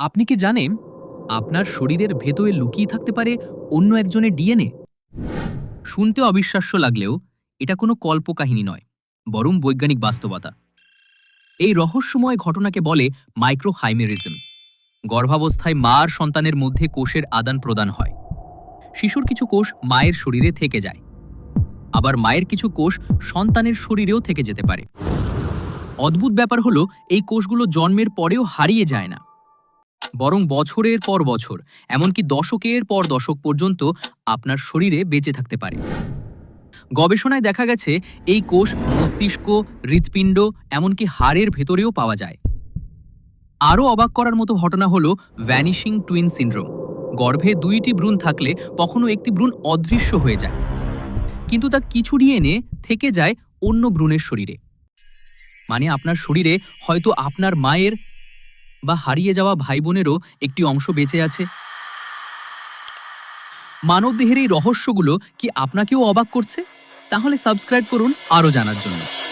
আপনি কি জানেন, আপনার শরীরের ভেতরে লুকিয়ে থাকতে পারে অন্য একজনের ডিএনএ? শুনতে অবিশ্বাস্য লাগলেও এটা কোনো কল্পকাহিনী নয়, বরং বৈজ্ঞানিক বাস্তবতা। এই রহস্যময় ঘটনাকে বলে মাইক্রোহাইমেরিজম। গর্ভাবস্থায় মার সন্তানের মধ্যে কোষের আদান প্রদান হয়। শিশুর কিছু কোষ মায়ের শরীরে থেকে যায়। আবার মায়ের কিছু কোষ সন্তানের শরীরেও থেকে যেতে পারে। অদ্ভুত ব্যাপার হলো, এই কোষগুলো জন্মের পরেও হারিয়ে যায় না। বরং বছরের পর বছর, এমনকি দশকের পর দশক পর্যন্ত আপনার শরীরে বেঁচে থাকতে পারে। গবেষণায় দেখা গেছে, এই কোষ মস্তিষ্ক, হৃৎপিণ্ড, এমনকি হাড়ের ভেতরেও পাওয়া যায়। আরও অবাক করার মতো ঘটনা হল ভ্যানিশিং টুইন সিনড্রোম। গর্ভে দুইটি ভ্রূণ থাকলে কখনো একটি ভ্রূণ অদৃশ্য হয়ে যায়। কিন্তু তা কিছু ডিএনএ থেকে যায় অন্য ভ্রূণের শরীরে। মানে আপনার শরীরে হয়তো আপনার মায়ের বা হারিয়ে যাওয়া ভাই বোনেরও একটি অংশ বেঁচে আছে। মানবদেহের এই রহস্যগুলো কি আপনাকেও অবাক করছে? তাহলে সাবস্ক্রাইব করুন আরও জানার জন্য।